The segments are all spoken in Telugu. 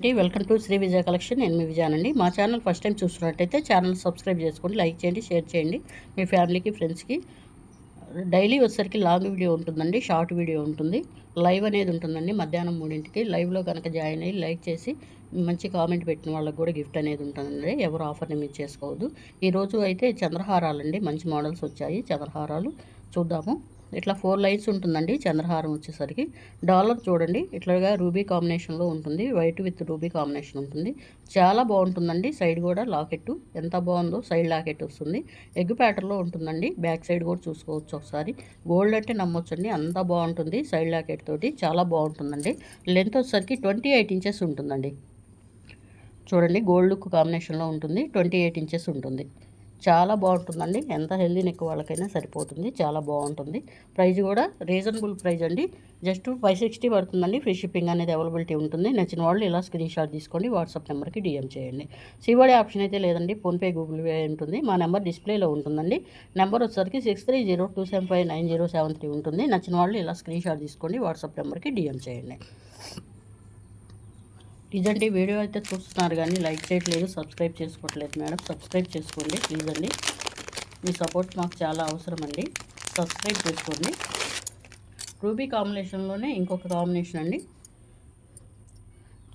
Welcome to Shri Vijaya collection. నేను మీ విజయానండి. మా ఛానల్ ఫస్ట్ టైం చూస్తున్నట్టయితే ఛానల్ సబ్స్క్రైబ్ చేసుకోండి లైక్ చేయండి షేర్ చేయండి. మీ ఫ్యామిలీకి ఫ్రెండ్స్కి డైలీ వచ్చేసరికి లాంగ్ వీడియో ఉంటుందండి షార్ట్ వీడియో ఉంటుంది. లైవ్ అనేది ఉంటుందండి. మధ్యాహ్నం మూడింటికి లైవ్లో కనుక జాయిన్ అయ్యి లైక్ చేసి మంచి కామెంట్ పెట్టిన వాళ్ళకి కూడా గిఫ్ట్ అనేది ఉంటుందండి. ఎవరు ఆఫర్ని మీరు చేసుకోవద్దు. ఈరోజు అయితే చంద్రహారాలండి. మంచి మోడల్స్ వచ్చాయి. చంద్రహారాలు చూద్దాము. ఇట్లా ఫోర్ లైన్స్ ఉంటుందండి చంద్రహారం వచ్చేసరికి. డాలర్ చూడండి ఇట్లాగా రూబీ కాంబినేషన్లో ఉంటుంది. వైట్ విత్ రూబీ కాంబినేషన్ ఉంటుంది. చాలా బాగుంటుందండి. సైడ్ కూడా లాకెట్ ఎంత బాగుందో సైడ్ లాకెట్ వస్తుంది. ఎగ్ ప్యాటర్న్లో ఉంటుందండి. బ్యాక్ సైడ్ కూడా చూసుకోవచ్చు ఒకసారి. గోల్డ్ అంటే నమ్మొచ్చండి. అంత బాగుంటుంది సైడ్ లాకెట్ తోటి. చాలా బాగుంటుందండి. లెంత్ వచ్చేసరికి ట్వంటీ ఎయిట్ ఇంచెస్ ఉంటుందండి. చూడండి గోల్డ్ లుక్ కాంబినేషన్లో ఉంటుంది. ట్వంటీ ఎయిట్ ఇంచెస్ ఉంటుంది. చాలా బాగుంటుందండి. ఎంత హెల్దీ నెక్ వాళ్ళకైనా సరిపోతుంది. చాలా బాగుంటుంది. ప్రైస్ కూడా రీజనబుల్ ప్రైస్ అండి. జస్ట్ ఫైవ్ సిక్స్టీ పడుతుందండి. ఫ్రీ షిప్పింగ్ అనేది అవైలబిలిటీ ఉంటుంది. నచ్చిన వాళ్ళు ఇలా స్క్రీన్ షాట్ తీసుకోండి. వాట్సాప్ నెంబర్కి డిఎం చేయండి. సివడి ఆప్షన్ అయితే లేదండి. ఫోన్పే గూగుల్ పే ఉంటుంది. మా నెంబర్ డిస్ప్లేలో ఉంటుందండి. నెంబర్ వచ్చేసరికి six three zero two seven five nine zero seven three ఉంటుంది. నచ్చిన వాళ్ళు ఇలా స్క్రీన్ షాట్ తీసుకోండి. వాట్సాప్ నెంబర్కి డిఎం చేయండి. ఇదండి వీడియో అయితే చూస్తున్నారు కానీ లైక్ చేయట్లేదు సబ్స్క్రైబ్ చేసుకోవట్లేదు మేడం. సబ్స్క్రైబ్ చేసుకోండి ప్లీజ్ అండి. మీ సపోర్ట్ మాకు చాలా అవసరం అండి. సబ్స్క్రైబ్ చేసుకోండి. రూబీ కాంబినేషన్లోనే ఇంకొక కాంబినేషన్ అండి.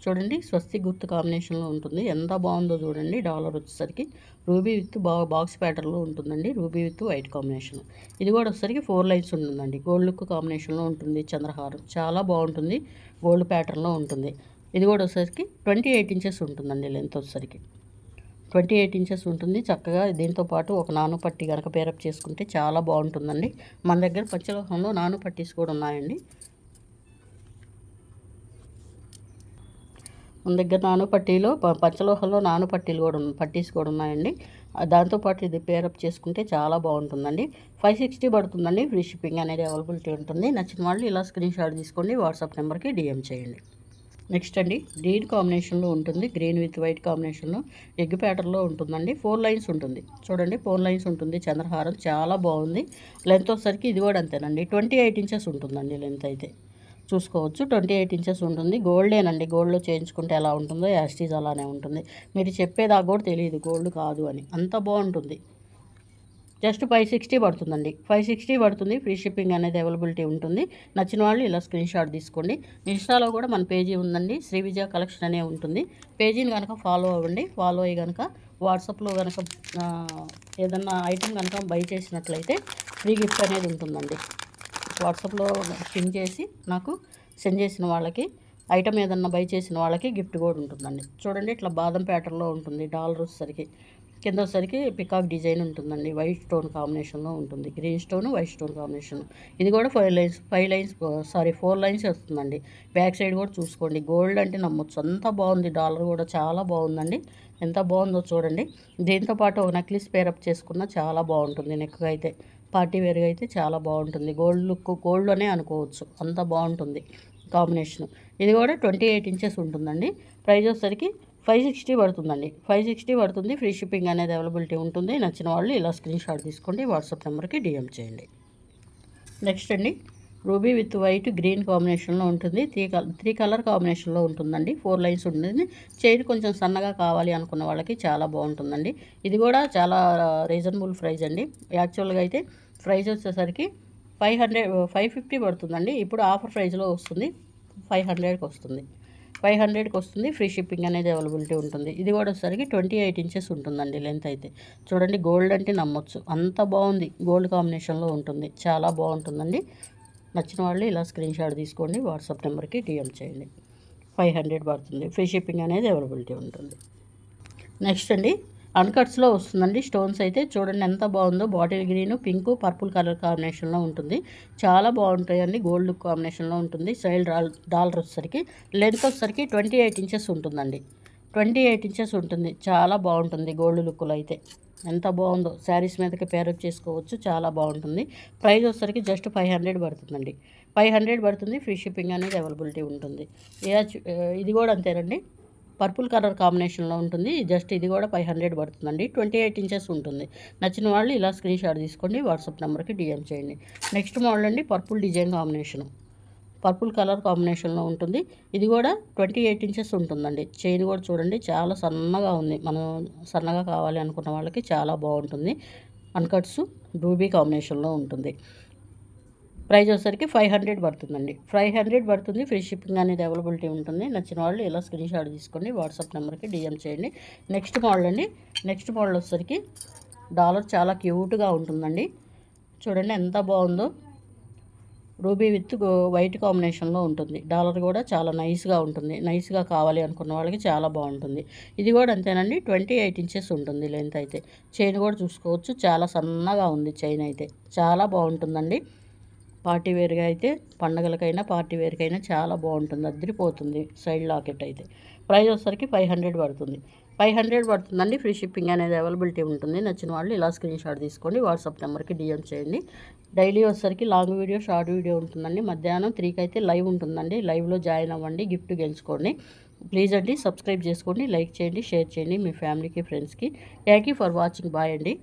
చూడండి స్వస్తి గుర్తు కాంబినేషన్లో ఉంటుంది. ఎంత బాగుందో చూడండి డాలర్ వచ్చేసరికి రూబీ విత్ బా బాక్స్ ప్యాటర్న్లో ఉంటుందండి. రూబీ విత్ వైట్ కాంబినేషన్ ఇది కూడా వచ్చేసరికి ఫోర్ లైన్స్ ఉంటుందండి. గోల్డ్ లుక్ కాంబినేషన్లో ఉంటుంది చంద్రహారం. చాలా బాగుంటుంది. గోల్డ్ ప్యాటర్న్లో ఉంటుంది. ఇది కూడా వచ్చేసరికి ట్వంటీ ఎయిట్ ఇంచెస్ ఉంటుందండి లెంత్ వచ్చేసరికి. ట్వంటీ ఎయిట్ ఇంచెస్ ఉంటుంది. చక్కగా దీంతో పాటు ఒక నాను పట్టి కనుక పేరప్ చేసుకుంటే చాలా బాగుంటుందండి. మన దగ్గర పచ్చలోహంలో నాను పట్టీస్ కూడా ఉన్నాయండి. మన దగ్గర నాను పట్టీలో పచ్చలోహంలో నాను పట్టీలు కూడా పట్టీస్ కూడా ఉన్నాయండి. దాంతోపాటు ఇది పేరప్ చేసుకుంటే చాలా బాగుంటుందండి. ఫైవ్ సిక్స్టీ పడుతుందండి. ఫ్రీ షిప్పింగ్ అనేది అవైలబిలిటీ ఉంటుంది. నచ్చిన వాళ్ళు ఇలా స్క్రీన్ షాట్ తీసుకోండి. వాట్సాప్ నెంబర్కి డిఎం చేయండి. నెక్స్ట్ అండి గ్రీన్ కాంబినేషన్లో ఉంటుంది గ్రీన్ విత్ వైట్ కాంబినేషన్లో. ఎగ్ ప్యాటర్న్లో ఉంటుందండి ఫోర్ లైన్స్ ఉంటుంది. చూడండి ఫోర్ లైన్స్ ఉంటుంది చంద్రహారం చాలా బాగుంది. లెంత్ వచ్చేసరికి ఇది కూడా అంతేనండి ట్వంటీ ఎయిట్ ఇంచెస్ ఉంటుందండి లెంత్ అయితే. చూసుకోవచ్చు ట్వంటీ ఎయిట్ ఇంచెస్ ఉంటుంది. గోల్డేనండి గోల్డ్లో చేయించుకుంటే ఎలా ఉంటుందో యాస్టీజ్ అలానే ఉంటుంది. మీరు చెప్పేదాకా కూడా తెలియదు గోల్డ్ కాదు అని. అంత బాగుంటుంది. జస్ట్ ఫైవ్ సిక్స్టీ పడుతుందండి. ఫైవ్ సిక్స్టీ పడుతుంది. ఫ్రీ షిప్పింగ్ అనేది అవైలబిలిటీ ఉంటుంది. నచ్చిన వాళ్ళు ఇలా స్క్రీన్ షాట్ తీసుకోండి. ఇన్స్టాలో కూడా మన పేజీ ఉందండి. శ్రీ విజయ కలెక్షన్ అనే ఉంటుంది. పేజీని కనుక ఫాలో అవ్వండి. ఫాలో అయ్యి కనుక వాట్సాప్లో కనుక ఏదన్నా ఐటెం కనుక బై చేసినట్లయితే ఫ్రీ గిఫ్ట్ అనేది ఉంటుందండి. వాట్సాప్లో పిన్ చేసి నాకు సెండ్ చేసిన వాళ్ళకి ఐటమ్ ఏదన్నా బై చేసిన వాళ్ళకి గిఫ్ట్ కూడా ఉంటుందండి. చూడండి ఇట్లా బాదం ప్యాటర్న్లో ఉంటుంది. డాలర్ వచ్చేసరికి కింద వచ్చేసరికి పికాక్ డిజైన్ ఉంటుందండి. వైట్ స్టోన్ కాంబినేషన్లో ఉంటుంది. Green stone white stone combination ఇది కూడా five lines five lines sorry four lines వస్తుందండి. బ్యాక్ సైడ్ కూడా చూసుకోండి. గోల్డ్ అంటే నమ్మొచ్చు. అంత బాగుంది. డాలర్ కూడా చాలా బాగుందండి. ఎంత బాగుందో చూడండి. దీంతో పాటు ఒక నెక్లెస్ పేరప్ చేసుకున్న చాలా బాగుంటుంది. నెక్ అయితే పార్టీ వేర్గా అయితే చాలా బాగుంటుంది. గోల్డ్ లుక్ గోల్డ్ అనే అనుకోవచ్చు. అంత బాగుంటుంది కాంబినేషన్ ఇది కూడా ట్వంటీ ఎయిట్ ఇంచెస్ ఉంటుందండి. ప్రైజ్ వచ్చేసరికి ఫైవ్ సిక్స్టీ పడుతుందండి. ఫైవ్ సిక్స్టీ పడుతుంది. ఫ్రీ షిప్పింగ్ అనేది అవైలబిలిటీ ఉంటుంది. నచ్చిన వాళ్ళు ఇలా స్క్రీన్ షాట్ తీసుకోండి. వాట్సాప్ నెంబర్కి డిఎం చేయండి. నెక్స్ట్ అండి. రూబీ విత్ వైట్ గ్రీన్ కాంబినేషన్లో ఉంటుంది. త్రీ కలర్ త్రీ కలర్ కాంబినేషన్లో ఉంటుందండి. ఫోర్ లైన్స్ ఉంటుంది. చైన్ కొంచెం సన్నగా కావాలి అనుకున్న వాళ్ళకి చాలా బాగుంటుందండి. ఇది కూడా చాలా రీజనబుల్ ప్రైస్ అండి. యాక్చువల్గా అయితే ప్రైస్ వచ్చేసరికి ఫైవ్ హండ్రెడ్ ఫైవ్ ఫిఫ్టీ పడుతుందండి. ఇప్పుడు ఆఫర్ ప్రైస్లో వస్తుంది. ఫైవ్ హండ్రెడ్కి వస్తుంది. ఫైవ్ హండ్రెడ్కి వస్తుంది. ఫ్రీ షిప్పింగ్ అనేది అవైలబిలిటీ ఉంటుంది. ఇది కూడా వచ్చేసరికి ట్వంటీ ఎయిట్ ఇంచెస్ ఉంటుందండి లెంత్ అయితే. చూడండి గోల్డ్ అంటే నమ్మొచ్చు. అంత బాగుంది. గోల్డ్ కాంబినేషన్లో ఉంటుంది. చాలా బాగుంటుందండి. నచ్చిన వాళ్ళు ఇలా స్క్రీన్ షాట్ తీసుకోండి. వాట్సాప్ నెంబర్కి డిఎం చేయండి. ఫైవ్ హండ్రెడ్ పడుతుంది. ఫ్రీ షిప్పింగ్ అనేది అవైలబిలిటీ ఉంటుంది. నెక్స్ట్ అండి. అన్కట్స్లో వస్తుందండి. స్టోన్స్ అయితే చూడండి ఎంత బాగుందో. Bottle green pink purple colour కాంబినేషన్లో ఉంటుంది. చాలా బాగుంటాయండి. గోల్డ్ లుక్ కాంబినేషన్లో ఉంటుంది. సైడ్ డాలర్ వచ్చేసరికి. లెంత్ వచ్చేసరికి ట్వంటీ ఎయిట్ ఇంచెస్ ఉంటుందండి. ట్వంటీ ఎయిట్ ఇంచెస్ ఉంటుంది. చాలా బాగుంటుంది గోల్డ్ లుక్లో అయితే. ఎంత బాగుందో. శారీస్ మీదకి పేరప్ చేసుకోవచ్చు. చాలా బాగుంటుంది. ప్రైస్ వచ్చేసరికి జస్ట్ ఫైవ్ హండ్రెడ్ పడుతుందండి. ఫైవ్ హండ్రెడ్ పడుతుంది. ఫ్రీ షిప్పింగ్ అనేది అవైలబిలిటీ ఉంటుంది. ఇది కూడా అంతేనండి. పర్పుల్ కలర్ కాంబినేషన్లో ఉంటుంది. జస్ట్ ఇది కూడా ఫైవ్ హండ్రెడ్ పడుతుందండి. ట్వంటీ ఎయిట్ ఇంచెస్ ఉంటుంది. నచ్చిన వాళ్ళు ఇలా స్క్రీన్ షాట్ తీసుకోండి వాట్సాప్ నెంబర్కి డిఎం చేయండి. నెక్స్ట్ మోడల్ అండి purple design combination. Purple colour కాంబినేషన్లో ఉంటుంది. ఇది కూడా ట్వంటీ ఎయిట్ ఇంచెస్ ఉంటుందండి. చైన్ కూడా చూడండి చాలా సన్నగా ఉంది. మనం సన్నగా కావాలి అనుకున్న వాళ్ళకి చాలా బాగుంటుంది. అన్కట్స్ రూబీ కాంబినేషన్లో ఉంటుంది. ప్రైస్ వచ్చేసరికి ఫైవ్ హండ్రెడ్ పడుతుందండి. ఫైవ్ హండ్రెడ్ పడుతుంది. ఫ్రీ షిప్పింగ్ అనేది అవైలబిలిటీ ఉంటుంది. నచ్చిన వాళ్ళు ఇలా స్క్రీన్ షాట్ తీసుకోండి. వాట్సాప్ నెంబర్కి డిఎం చేయండి. నెక్స్ట్ మోడల్ అండి. నెక్స్ట్ మోడల్ వచ్చేసరికి డాలర్ చాలా క్యూట్గా ఉంటుందండి. చూడండి ఎంత బాగుందో. రూబీ విత్ వైట్ కాంబినేషన్లో ఉంటుంది. డాలర్ కూడా చాలా నైస్గా ఉంటుంది. నైస్గా కావాలి అనుకున్న వాళ్ళకి చాలా బాగుంటుంది. ఇది కూడా అంతేనండి. ట్వంటీ ఎయిట్ ఇంచెస్ ఉంటుంది లెంత్ అయితే. చైన్ కూడా చూసుకోవచ్చు. చాలా సన్నగా ఉంది చైన్ అయితే. చాలా బాగుంటుందండి. పార్టీ వేర్గా అయితే పండగలకైనా పార్టీ వేర్కైనా చాలా బాగుంటుంది. అద్దరిపోతుంది. సైడ్ లాకెట్ అయితే. ప్రైస్ వచ్చేసరికి ఫైవ్ హండ్రెడ్ పడుతుంది. ఫైవ్ హండ్రెడ్ పడుతుందండి. ఫ్రీ షిప్పింగ్ అనేది అవైలబిలిటీ ఉంటుంది. నచ్చిన వాళ్ళు ఇలా స్క్రీన్ షాట్ తీసుకోండి. వాట్సాప్ నెంబర్కి డిఎం చేయండి. డైలీ వచ్చేసరికి లాంగ్ వీడియో షార్ట్ వీడియో ఉంటుందండి. మధ్యాహ్నం త్రీకి అయితే లైవ్ ఉంటుందండి. లైవ్లో జాయిన్ అవ్వండి. గిఫ్ట్ గెలుచుకోండి. ప్లీజ్ అండి సబ్స్క్రైబ్ చేసుకోండి. లైక్ చేయండి షేర్ చేయండి మీ ఫ్యామిలీకి ఫ్రెండ్స్కి. Thank you for watching. Bye అండి.